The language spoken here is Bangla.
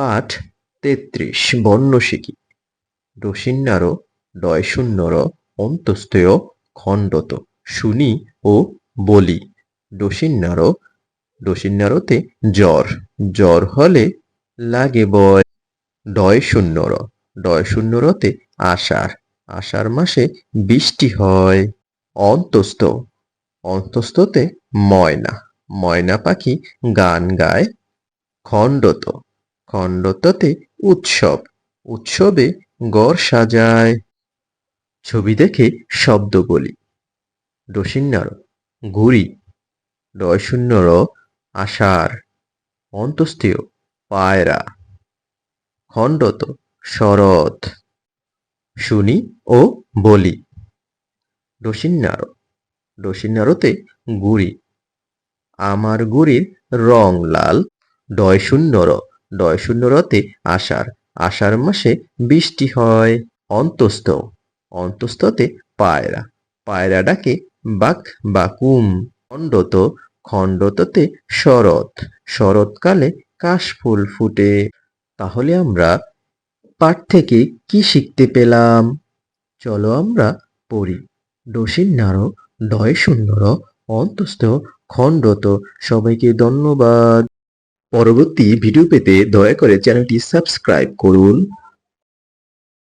পাঠ তেত্রিশ, বর্ণ শিখি। রসিন্নার ডয় শূন্যর অন্তস্থেয় খণ্ডত শুনি ও বলি। ডসিন্নার ডসিন্নারতে জ্বর জ্বর হলে লাগে বয়। ডয় শূন্যর ডয় শূন্যরতে আষাঢ় আষাঢ় মাসে বৃষ্টি হয়। অন্তস্থ, অন্তস্থতে ময়না ময়না পাখি গান গায়। খণ্ডত খণ্ডততে উৎসব। উৎসবে গড় সাজায়। ছবি দেখে শব্দ বলি। রসিন্নার ঘুড়ি রয় শূন্য র আষাঢ়। অন্তস্থীয়, পায়রা। খণ্ডত, শরৎ। শুনি ও বলি। রসিন্নার, রসিন্নারতে গুড়ি। আমার গুড়ির রং লাল ডয় শূন্যর ডয় শূন্যরতে আষাঢ়। আষাঢ় মাসে বৃষ্টি হয়। অন্তস্থ। অন্তস্থতে পায়রা। পায়রা ডাকে বাক বাকুম খণ্ডত। খণ্ডততে শরৎ। শরৎকালে কাশফুল ফুটে। তাহলে আমরা পাঠ থেকে কি শিখতে পেলাম? চলো আমরা পড়ি। ডসিন্নার ডয় শূন্যর অন্তস্থ, খণ্ডত। সবাইকে ধন্যবাদ। পরবর্তী ভিডিও পেতে দয়া করে চ্যানেলটি সাবস্ক্রাইব করুন।